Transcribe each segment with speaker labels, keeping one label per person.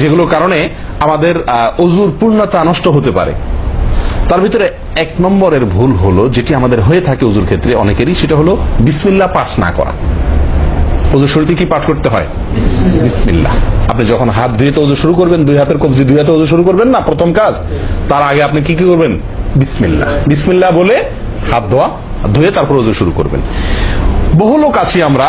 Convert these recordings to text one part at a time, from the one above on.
Speaker 1: যেগুলোর কারণে আমাদের অজুর পূর্ণতা নষ্ট হতে পারে। তার ভিতরে এক নম্বরের ভুল হলো যেটি আমাদের হয়ে থাকে অজুর ক্ষেত্রে অনেকেরই সেটা হলো বিসমিল্লা পাঠ না করা। অজুর শুরুতে কি পাঠ করতে হয়? বিসমিল্লাহ। আপনি যখন হাত ধুয়ে তো অজু শুরু করবেন দুই হাতের কবজি দুই হাতে অজু শুরু করবেন না প্রথম কাজ তার আগে আপনি কি কি করবেন? বিসমিল্লাহ। বিসমিল্লাহ বলে হাত ধোয়া ধুয়ে তারপর অজু শুরু করবেন। বহু লোক আছি আমরা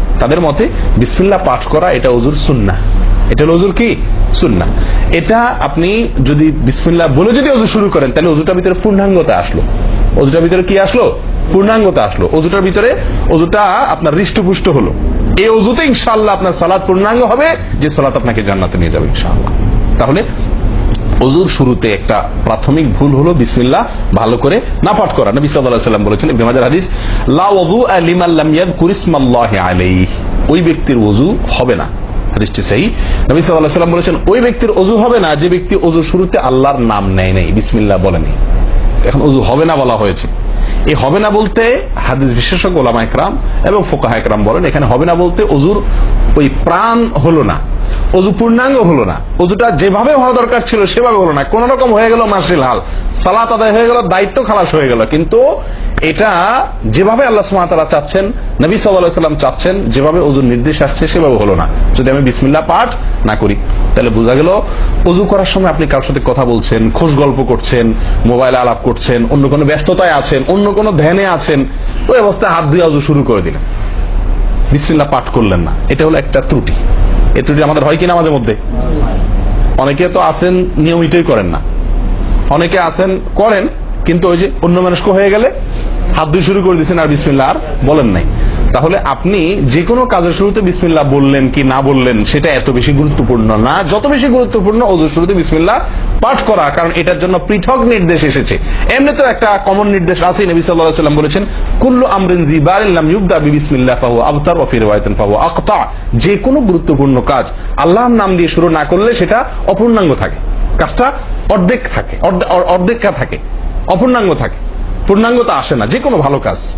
Speaker 1: তাদের মতে বিসমিল্লাহ পাঠ করা এটা অজুর সুন্না এটা হলো অজুর কি? সুন্না এটা আপনি যদি বিসমিল্লাহ বলে যদি অজু শুরু করেন, তাহলে অজুটার ভিতরে পূর্ণাঙ্গতা আসলো। অজুটার ভিতরে কি আসলো? পূর্ণাঙ্গতা আসলো। অজুটার ভিতরে অজুটা আপনার হৃষ্টপুষ্ট হলো। এই অজুতে ইনশাল্লাহ আপনার সালাদ পূর্ণাঙ্গ হবে, যে সালাত আপনাকে জান্নাতে নিয়ে যাবে ইনশাআল্লাহ। তাহলে অজুর শুরুতে একটা প্রাথমিক ভুল হলো বিসমিল্লা ভালো করে না পাঠ করা। নবী সাল্লাল্লাহু সাল্লাম বলেছেন, ইবনে হাদিস, লা ওযু লিমান লাম ইয়াযকুর ইসমাল্লাহি আলাইহি। ওই ব্যক্তির ওযু হবে না। হাদিসটি সেই নবী সাল্লাহ সাল্লাম বলেছেন, ওই ব্যক্তির অজু হবে না, যে ব্যক্তি অজুর শুরুতে আল্লাহর নাম নেয় নাই। বিসমিল্লা বলেনি। এখন অজু হবে না বলা হয়েছে। এই হবে না বলতে হাদিস বিশেষজ্ঞ ওলামা একরাম এবং ফোকাহা একরাম বলেন, এখানে হবে না বলতে অজুর ওই প্রাণ হলো না, অজু পূর্ণাঙ্গ হলো না, অজুটা যেভাবে হওয়া দরকার ছিল সেভাবে হলো না, কোন রকম হয়ে গেল মাসিল হাল, সালাত আদায় হয়ে গেল, দায়িত্ব খালাস হয়ে গেল, কিন্তু এটা যেভাবে আল্লাহ সুমাতারা চাচ্ছেন, নবী সাল্লাহ সাল্লাম চাচ্ছেন, যেভাবে অজুর নির্দেশ আসছে, সেভাবে হলো না। যদি আমি বিসমিল্লাহ পাঠ না করি, তাহলে বোঝা গেল অজু করার সময় আপনি কারোর সাথে কথা বলছেন, খোশ গল্প করছেন, মোবাইলে আলাপ করছেন, অন্য কোনো ব্যস্ততায় আছেন, অন্য কোনো ধ্যানে আছেন, ওই অবস্থায় হাত দিয়ে অজু শুরু করে দিলেন। বিসমিল্লাহ পাঠ করলেন না। এটা হলো একটা ত্রুটি। এই ত্রুটি আমাদের হয় কিনা আমাদের মধ্যে? অনেকে তো আছেন, নিয়মিতই করেন না। অনেকে আছেন, করেন কিন্তু ওই যে অন্য মানুষকে হয়ে গেলে হাত দিয়ে শুরু করে দিচ্ছেন আর বিসমিল্লা আর বলেন নাই। তাহলে আপনি যে কোনো কাজের শুরুতে বিসমিল্লা বললেন কি না বললেন, সেটা এত বেশি গুরুত্বপূর্ণ না। যত বেশি গুরুত্বপূর্ণ অজুর শুরুতে বিসমিল্লা পাঠ করা, কারণ এটার জন্য পৃথক নির্দেশ এসেছে। এমনি তো একটা কমন নির্দেশ আছে, নবী আলাইহি সাল্লাম বলেছেন, কুল্লু আমরিন জিবারিন লাম ইউবদা বিসমিল্লাহ ফাহু আবতার ওয়া ফি রিওয়ায়াতিন ফাহু আকতা যে কোনো গুরুত্বপূর্ণ কাজ আল্লাহর নাম দিয়ে শুরু না করলে সেটা অপূর্ণাঙ্গ থাকে। কাজটা অর্ধেক থাকে, অর্ধে- অর- থাকে। অপূর্ণাঙ্গ থাকে। পূর্ণাঙ্গতা আসে না যে কোনো ভালো কাজ।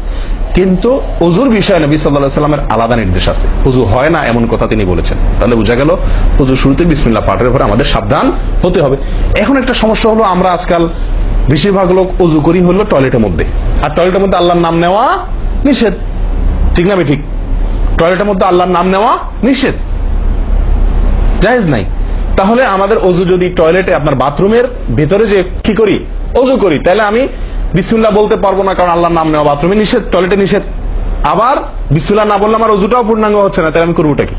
Speaker 1: কিন্তু অজুর বিষয়ে নবী সাল্লাহ সাল্লামের আলাদা নির্দেশ আছে। অজু হয় না এমন কথা তিনি বলেছেন। তাহলে বোঝা গেল অজু শুরুতে বিসমিল্লা পাঠের পরে আমাদের সাবধান হতে হবে। এখন একটা সমস্যা হলো, আমরা আজকাল বেশিরভাগ লোক অজু করি হলো টয়লেটের মধ্যে। আর টয়লেটের মধ্যে আল্লাহর নাম নেওয়া নিষেধ। ঠিক না ঠিক টয়লেটের মধ্যে আল্লাহর নাম নেওয়া নিষেধ। জায়েজ নাই। তাহলে আমাদের অজু যদি টয়লেটে, আপনার বাথরুমের ভেতরে যে কি করি? অজু করি, তাহলে আমি বিসমিল্লাহ বলতে পারব না, কারণ আল্লাহর নাম নেওয়া বাথরুমে নিষেধ টয়লেটে নিষেধ। আবার বিসমিল্লাহ না বললে আমার অজুটাও পূর্ণাঙ্গ হচ্ছে না, তাহলে আমি করবোটা কি?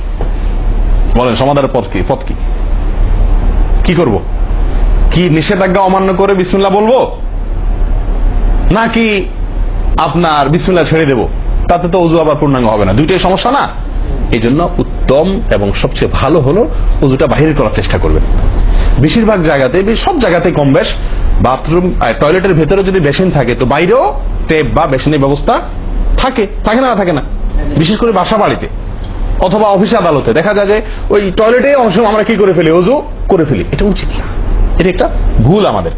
Speaker 1: বলেন, সমাধানের পথ কি? পথ কি? কি করব? কি নিষেধাজ্ঞা অমান্য করে বিসমিল্লাহ বলব? নাকি আপনার বিসমিল্লাহ ছেড়ে দেব? তাতে তো অজু আবার পূর্ণাঙ্গ হবে না। দুইটাই সমস্যা না? এই জন্য উত্তম এবং সবচেয়ে ভালো হলো অজুটা বাহির করার চেষ্টা করবেন। বেশিরভাগ জায়গাতে সব জায়গাতে কম বেশ। বাথরুম টয়লেটের ভেতরে যদি বেসিন থাকে, তো বাইরেও টেপ বা বেসিনের ব্যবস্থা থাকে। থাকে না থাকে না। বিশেষ করে বাসা বাড়িতে অথবা অফিস আদালতে। দেখা যায় যে ওই টয়লেটে সময় আমরা কি করে ফেলি? অজু করে ফেলি। এটা উচিত না। এটা একটা ভুল আমাদের।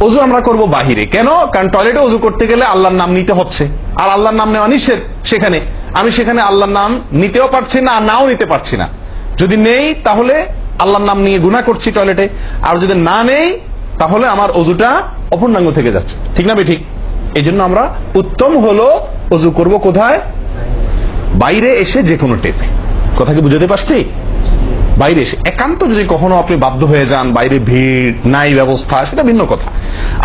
Speaker 1: অজু আমরা করব বাহিরে। কেন? কারণ টয়লেটে অজু করতে গেলে আল্লাহর নাম নিতে হচ্ছে। আর আল্লাহর নাম নেওয়া নিষেধ সেখানে। আমি সেখানে আল্লাহর নাম নিতেও পারছি না নাও নিতে পারছি না। যদি নেই, তাহলে আল্লাহর নাম নিয়ে গুণা করছি টয়লেটে আর যদি না নেই, তাহলে আমার অজুটা অপূর্ণাঙ্গ থেকে যাচ্ছে। ঠিক না ঠিক এই জন্য আমরা উত্তম হলো অজু করব কোথায়? বাইরে এসে যে কোনো টেপে কথা কি বুঝতে পারছি? বাইরে এসে। একান্ত যদি কখনো আপনি বাধ্য হয়ে যান, বাইরে ভিড়, নাই ব্যবস্থা, সেটা ভিন্ন কথা।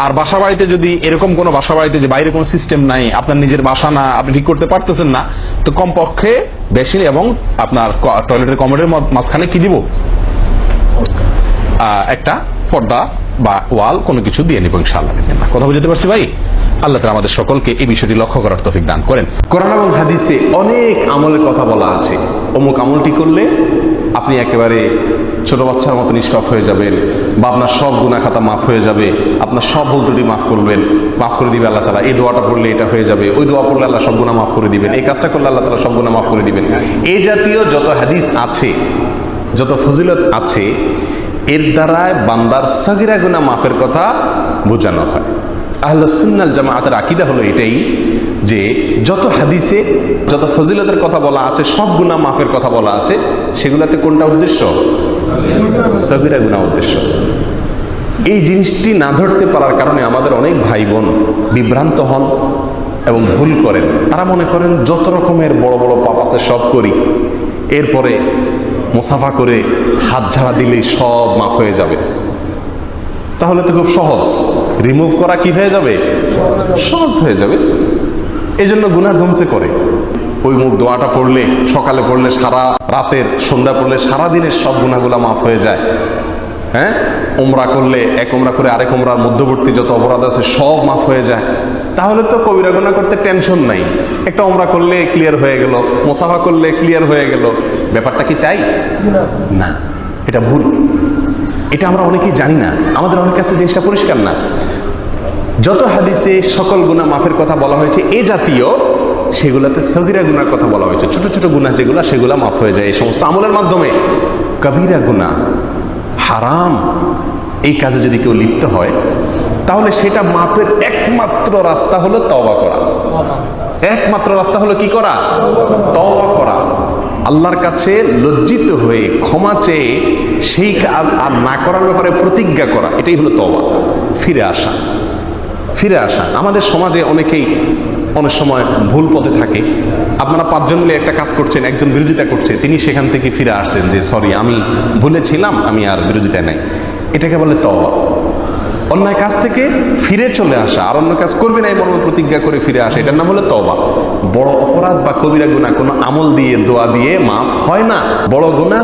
Speaker 1: আর বাসা বাড়িতে যদি এরকম কোনো বাসা বাড়িতে যে বাইরে কোনো সিস্টেম নাই, আপনার নিজের বাসা না, আপনি ঠিক করতে পারতেছেন না, তো কমপক্ষে বেশি এবং আপনার টয়লেটের কমোডের মাঝখানে কি দিব? একটা পর্দা বা ওয়াল কোনো কিছু দিয়ে নিব ইনশাআল্লাহ কথা বুঝতে পারছি ভাই? আল্লাহ আমাদের সকলকে এই বিষয়টি লক্ষ্য করার তৌফিক দান করেন। কোরআন এবং হাদিসে অনেক আমলের কথা বলা আছে। অমুক আমলটি করলে আপনি একেবারে ছোট বাচ্চার মতো নিষ্পাপ হয়ে যাবেন বা আপনার সব গুণা খাতা মাফ হয়ে যাবে, আপনার সব ভুল ত্রুটি মাফ করবেন, মাফ করে দিবে আল্লাহ তালা এই দোয়াটা পড়লে এটা হয়ে যাবে, ওই দোয়া পড়লে আল্লাহ সব গুণা মাফ করে দিবেন, এই কাজটা করলে আল্লাহ তালা সব গুণা মাফ করে দিবেন। এই জাতীয় যত হাদিস আছে যত ফজিলত আছে, এর দ্বারায় বান্দার সাগিরা গুণা মাফের কথা বোঝানো হয়। আহলসুন্নাল জামাআতের আকিদা হলো এটাই যে, যত হাদিসে যত ফজিলতের কথা বলা আছে, সব গুণা মাফের কথা বলা আছে, সেগুলাতে কোনটা উদ্দেশ্য? সাগিরা গুণা উদ্দেশ্য। এই জিনিসটি না ধরতে পারার কারণে আমাদের অনেক ভাই বোন বিভ্রান্ত হন এবং ভুল করেন। তারা মনে করেন, যত রকমের বড় বড় পাপ আছে সব করি। এরপরে মোসাফা করে হাত ঝাড়া দিলেই সব মাফ হয়ে যাবে। তাহলে তো খুব সহজ। রিমুভ করা কি হয়ে যাবে? সহজ হয়ে যাবে। এই জন্য গুনা ধমসে করে। ওই মুখ দোয়াটা পড়লে, সকালে পড়লে সারা, রাতের সন্ধ্যা পড়লে সারা দিনের সব গুণাগুলা মাফ হয়ে যায়। হ্যাঁ? ওমরা করলে এক ওমরা করে আরেক ওমরার মধ্যবর্তী যত অপরাধ আছে সব মাফ হয়ে যায়। তাহলে তো কবিরা গুণা করতে টেনশন নাই। একটা ওমরা করলে ক্লিয়ার হয়ে গেল, মোসাফা করলে ক্লিয়ার হয়ে গেল। ব্যাপারটা কি তাই? না, এটা ভুল। এটা আমরা অনেকেই জানি না। আমাদের অনেক কাছে জিনিসটা পরিষ্কার না। যত হাদিসে সকল গুণা মাফের কথা বলা হয়েছে, এ জাতীয়, সেগুলাতে সগিরা গুনার কথা বলা হয়েছে। ছোট ছোট গুণা যেগুলা, সেগুলা মাফ হয়ে যায় এই সমস্ত আমলের মাধ্যমে। কবিরা গুণা হারাম। এই কাজে যদি কেউ লিপ্ত হয় তাহলে সেটা মাপের একমাত্র রাস্তা হলো তওবা করা। একমাত্র রাস্তা হলো কি করা? তওবা করা। আল্লাহর কাছে লজ্জিত হয়ে, ক্ষমা চেয়ে, সেই কাজ আর না করার ব্যাপারে প্রতিজ্ঞা করা, এটাই হলো তওবা। ফিরে আসা। ফিরে আসা। আমাদের সমাজে অনেকেই অনেক সময় ভুল পথে থাকে। আপনারা পাঁচজন মিলে একটা কাজ করছেন, একজন বিরোধিতা করছে, তিনি সেখান থেকে ফিরে আসছেন যে, সরি, আমি ভুলেছিলাম আমি আর বিরোধিতায় নাই। এটাকে বলে তওবা। অন্যায় কাজ থেকে ফিরে চলে আসা, আর অন্য কাজ করবে না এই মর্মে প্রতিজ্ঞা করে ফিরে আসা, এটার নাম হলো তবা বড় অপরাধ বা কবিরা গুণা কোনো আমল দিয়ে, দোয়া দিয়ে মাফ হয় না। বড় গুণা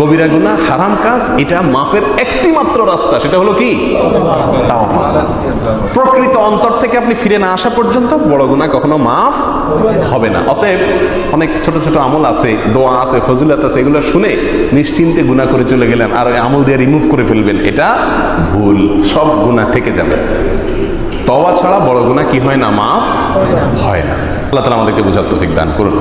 Speaker 1: কবিরা গুণা হারাম কাজ, এটা মাফের একটি মাত্র রাস্তা, সেটা হলো কি? প্রকৃত অন্তর থেকে আপনি ফিরে না আসা পর্যন্ত বড় গুণা কখনো মাফ হবে না। অতএব অনেক ছোট ছোট আমল আছে, দোয়া আছে, ফজিলত আছে, এগুলো শুনে নিশ্চিন্তে গুণা করে চলে গেলেন আর ওই আমল দিয়ে রিমুভ করে ফেলবেন, এটা ভুল, সব গুণা থেকে যাবে। তওয়া ছাড়া বড় গুণা কি হয় না? মাফ হয় না। আল্লাহ তালা আমাদেরকে বোঝার তৌফিক দান করুন।